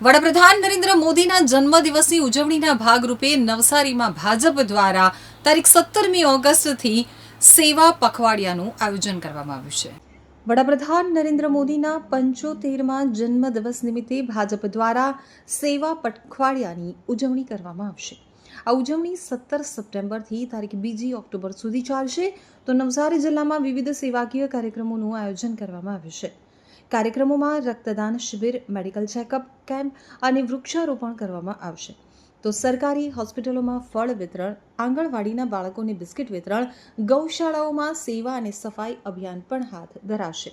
વડાપ્રધાન નરેન્દ્ર મોદીના જન્મદિવસની ઉજવણીના ભાગરૂપે નવસારીમાં ભાજપ દ્વારા તારીખ સત્તરમી ઓગસ્ટથી સેવા પખવાડિયાનું આયોજન કરવામાં આવ્યું છે. વડાપ્રધાન નરેન્દ્ર મોદીના પંચોતેરમાં જન્મદિવસ નિમિત્તે ભાજપ દ્વારા સેવા પખવાડિયાની ઉજવણી કરવામાં આવશે. આ ઉજવણી સત્તર સપ્ટેમ્બરથી તારીખ બીજી ઓક્ટોબર સુધી ચાલશે. તો નવસારી જિલ્લામાં વિવિધ સેવાકીય કાર્યક્રમોનું આયોજન કરવામાં આવ્યું છે. કાર્યક્રમોમાં રક્તદાન શિબિર, મેડિકલ ચેકઅપ કેમ્પ અને વૃક્ષારોપણ કરવામાં આવશે. તો સરકારી હોસ્પિટલોમાં ફળ વિતરણ, આંગણવાડીના બાળકોને બિસ્કિટ વિતરણ, ગૌશાળાઓમાં સેવા અને સફાઈ અભિયાન પણ હાથ ધરાશે.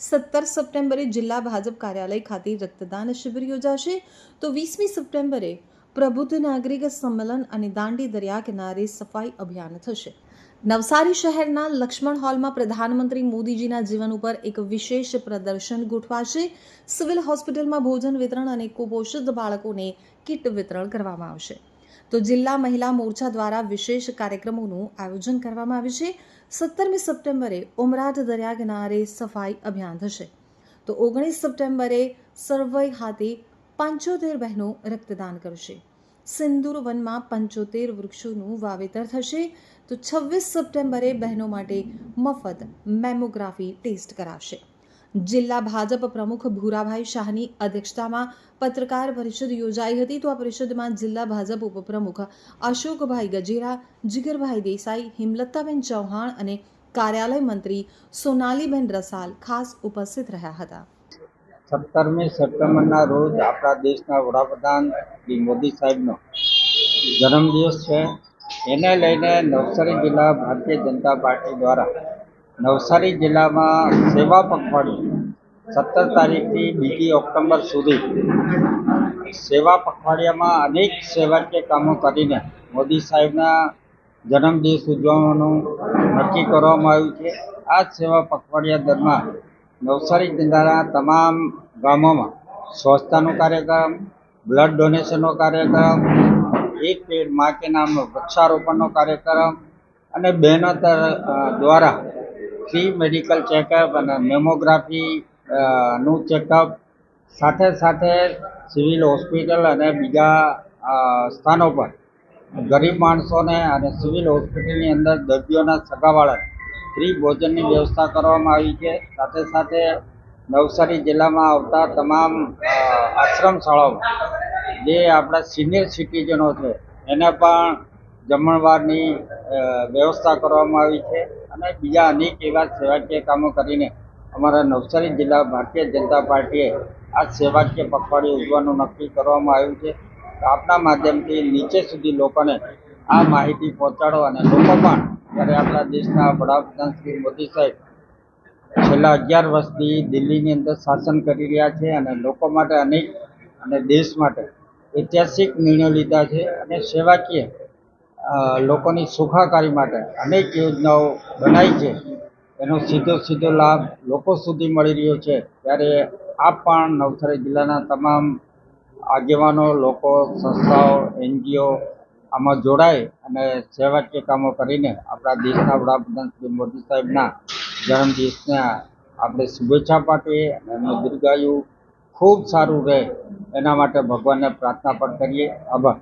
સત્તર સપ્ટેમ્બરે જિલ્લા ભાજપ કાર્યાલય ખાતે રક્તદાન શિબિર યોજાશે. તો વીસમી સપ્ટેમ્બરે પ્રબુદ્ધ નાગરિક સંમેલન અને દાંડી દરિયા કિનારે સફાઈ અભિયાન થશે. નવસારી શહેરના લક્ષ્મણ હોલમાં પ્રધાનમંત્રી મોદીજીના જીવન ઉપર એક વિશેષ પ્રદર્શન ગોઠવાશે. સિવિલ હોસ્પિટલમાં ભોજન વિતરણ અને કુપોષિત બાળકોને કીટ વિતરણ કરવામાં આવશે. તો જિલ્લા મહિલા મોરચા દ્વારા વિશેષ કાર્યક્રમોનું આયોજન કરવામાં આવ્યું છે. સત્તરમી સપ્ટેમ્બરે ઉમરાટ દરિયા કિનારે સફાઈ અભિયાન થશે. તો ઓગણીસ સપ્ટેમ્બરે સર્વય ખાતે પંચોતેર બહેનો રક્તદાન કરશે. સિંદૂર વનમાં પંચોતેર વૃક્ષોનું વાવેતર થશે. તો છવ્વીસ સપ્ટેમ્બરે બહેનો માટે મફત મેમોગ્રાફી ટેસ્ટ કરાશે. જિલ્લા ભાજપ પ્રમુખ ભૂરાભાઈ શાહની અધ્યક્ષતામાં પત્રકાર પરિષદ યોજાઈ હતી તો આ પરિષદમાં જિલ્લા ભાજપ ઉપપ્રમુખ અશોકભાઈ ગજેરા, જીગરભાઈ દેસાઈ, હિમલતાબેન ચૌહાણ અને કાર્યાલય મંત્રી સોનાલીબેન રસાલ ખાસ ઉપસ્થિત રહ્યા હતા. સત્તરમી સપ્ટેમ્બરના રોજ આપણા દેશના વડાપ્રધાન શ્રી મોદી સાહેબનો જન્મદિવસ છે. એને લઈને નવસારી જિલ્લા ભારતીય જનતા પાર્ટી દ્વારા નવસારી જિલ્લામાં સેવા પખવાડિયું સત્તર તારીખથી બીજી ઓક્ટોબર સુધી સેવા પખવાડિયામાં અનેક સેવાકીય કામો કરીને મોદી સાહેબના જન્મદિવસ ઉજવવાનું નક્કી કરવામાં આવ્યું છે. આ સેવા પખવાડિયા દરમિયાન નવસારી જિલ્લાના તમામ ગામોમાં સ્વચ્છતાનો કાર્યક્રમ, બ્લડ ડોનેશનનો કાર્યક્રમ એક પેડમાં કે નામનો વૃક્ષારોપણનો કાર્યક્રમ અને બહેનો દ્વારા ફ્રી મેડિકલ ચેકઅપ અને મેમોગ્રાફી નું ચેકઅપ સાથે સાથે સિવિલ હોસ્પિટલ અને બીજા સ્થાનો પર. ગરીબ માણસોને અને સિવિલ હોસ્પિટલની અંદર દર્દીઓના સગાવાળા ફ્રી ભોજનની વ્યવસ્થા કરવામાં આવી છે. સાથે સાથે નવસારી જિલ્લામાં આવતા તમામ આશ્રમ શાળાઓમાં જે આપણા સિનિયર સિટીઝનો છે, એને પણ જમણવારની વ્યવસ્થા કરવામાં આવી છે. અને બીજા અનેક એવા સેવાકીય કામો કરીને અમારા નવસારી જિલ્લા ભારતીય જનતા પાર્ટીએ આ સેવાકીય પખવાડિયું ઉજવવાનું નક્કી કરવામાં આવ્યું છે. આપના માધ્યમથી નીચે સુધી લોકોને આ માહિતી પહોંચાડો અને લોકો પણ જ્યારે આપણા દેશના વડાપ્રધાન શ્રી મોદી સાહેબ છેલ્લા અગિયાર વર્ષથી દિલ્હીની અંદર શાસન કરી રહ્યા છે અને લોકો માટે અનેક અને દેશ માટે ઐતિહાસિક નિર્ણયો લીધા છે અને સેવાકીય લોકોની સુખાકારી માટે અનેક યોજનાઓ બનાવી છે. એનો સીધો સીધો લાભ લોકો સુધી મળી રહ્યો છે. ત્યારે આ પણ નવસારી જિલ્લાના તમામ આગેવાનો, લોકો, સંસ્થાઓ, એનજીઓ આમાં જોડાય અને સેવાકીય કામો કરીને આપણા દેશના વડાપ્રધાન શ્રી મોદી સાહેબના જન્મદિવસને આપણે શુભેચ્છા પાઠવીએ અને એમનું દીર્ઘાયુ ખૂબ સારું રહે. એના માટે ભગવાનને પ્રાર્થના પણ કરીએ. આભાર.